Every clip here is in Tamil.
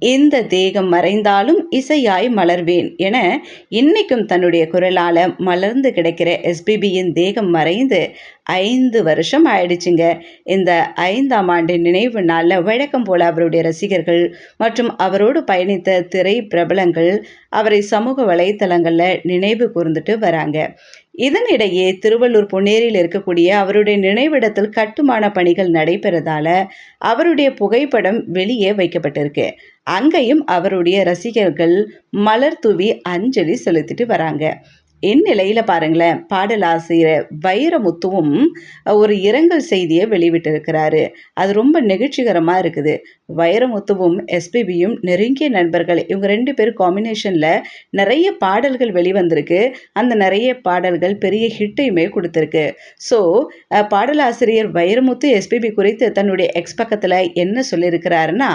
இந்த தேகம் மறைந்தாலும் இசையாய் மலர்வேன் என இன்னைக்கும் தன்னுடைய குரலால் மலர்ந்து கிடைக்கிற எஸ்பிபியின் தேகம் மறைந்து ஐந்து வருஷம் ஆயிடுச்சுங்க. இந்த ஐந்தாம் ஆண்டு நினைவு நாளில் வழக்கம் போல அவருடைய ரசிகர்கள் மற்றும் அவரோடு பயணித்த திரை பிரபலங்கள் அவரை சமூக வலைத்தளங்களில் நினைவு கூர்ந்துட்டு வராங்க. இதனிடையே திருவள்ளூர் பொன்னேரியில் இருக்கக்கூடிய அவருடைய நினைவிடத்தில் கட்டுமான பணிகள் நடைபெறதால அவருடைய புகைப்படம் வெளியே வைக்கப்பட்டிருக்கு. அங்கேயும் அவருடைய ரசிகர்கள் மலர் தூவி அஞ்சலி செலுத்திட்டு வராங்க. இந்நிலையில் பாருங்களேன் பாடலாசிரியர் வைரமுத்துவும் ஒரு இரங்கல் செய்தியை வெளிவிட்டிருக்கிறாரு அது ரொம்ப நெகிழ்ச்சிகரமாக இருக்குது. வைரமுத்துவும் எஸ்பிபியும் நெருங்கிய நண்பர்கள் இவங்க ரெண்டு பேரும் காம்பினேஷனில் நிறைய பாடல்கள் வெளிவந்திருக்கு. அந்த நிறைய பாடல்கள் பெரிய ஹிட்டையுமே கொடுத்துருக்கு. ஸோ பாடலாசிரியர் வைரமுத்து எஸ்பிபி குறித்து தன்னுடைய எக்ஸ் பக்கத்தில் என்ன சொல்லியிருக்கிறாருன்னா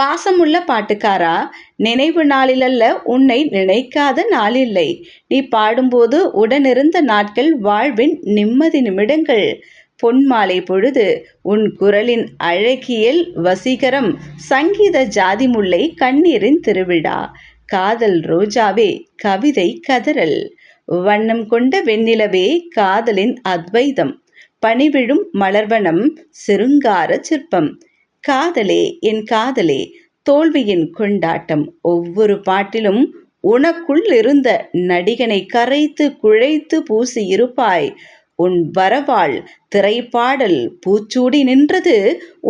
பாசமுள்ள பாட்டுக்காரா நினைவு நாளிலல்ல உன்னை நினைக்காத நாளில்லை. நீ பாடும்போது உடனிருந்த நாட்கள் வாழ்வின் நிம்மதி நிமிடங்கள். பொன்மாலை பொழுது உன் குரலின் அழகியல் வசீகரம் சங்கீத ஜாதி முல்லை கண்ணீரின் திருவிழா. காதல் ரோஜாவே கவிதை கதறல். வண்ணம் கொண்ட வெண்ணிலவே காதலின் அத்வைதம். பணிவிழும் மலர்வனம் சிருங்கார சிற்பம். காதலே என் காதலே தோல்வியின் கொண்டாட்டம். ஒவ்வொரு பாட்டிலும் உனக்குள் இருந்த நடிகனை கரைத்து குழைத்து பூசியிருப்பாய். உன் வரவாள் திரைப்பாடல் பூச்சூடி நின்றது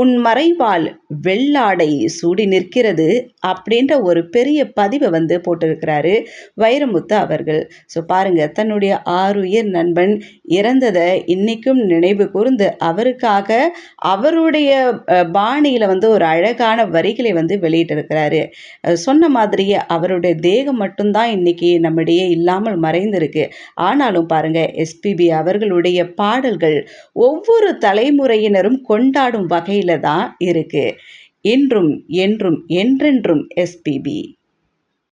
உன் மறைவால் வெள்ளாடை சூடி நிற்கிறது அப்படின்ற ஒரு பெரிய பதிவை வந்து போட்டிருக்கிறாரு வைரமுத்து அவர்கள். ஸோ பாருங்க தன்னுடைய ஆறுயிர் நண்பன் இறந்ததை இன்னைக்கும் நினைவு கூர்ந்து அவருக்காக அவருடைய பாணியில் வந்து ஒரு அழகான வரிகளை வந்து வெளியிட்டிருக்கிறாரு. சொன்ன மாதிரியே அவருடைய தேகம் மட்டும்தான் இன்னைக்கு நம்மிடையே இல்லாமல் மறைந்திருக்கு. ஆனாலும் பாருங்க எஸ்பிபி அவர்கள் அவர்களுடைய பாடல்கள் ஒவ்வொரு தலைமுறையினரும் கொண்டாடும் வகையில் தான் இருக்குது இன்றும் என்றும் என்றென்றும் எஸ்பிபி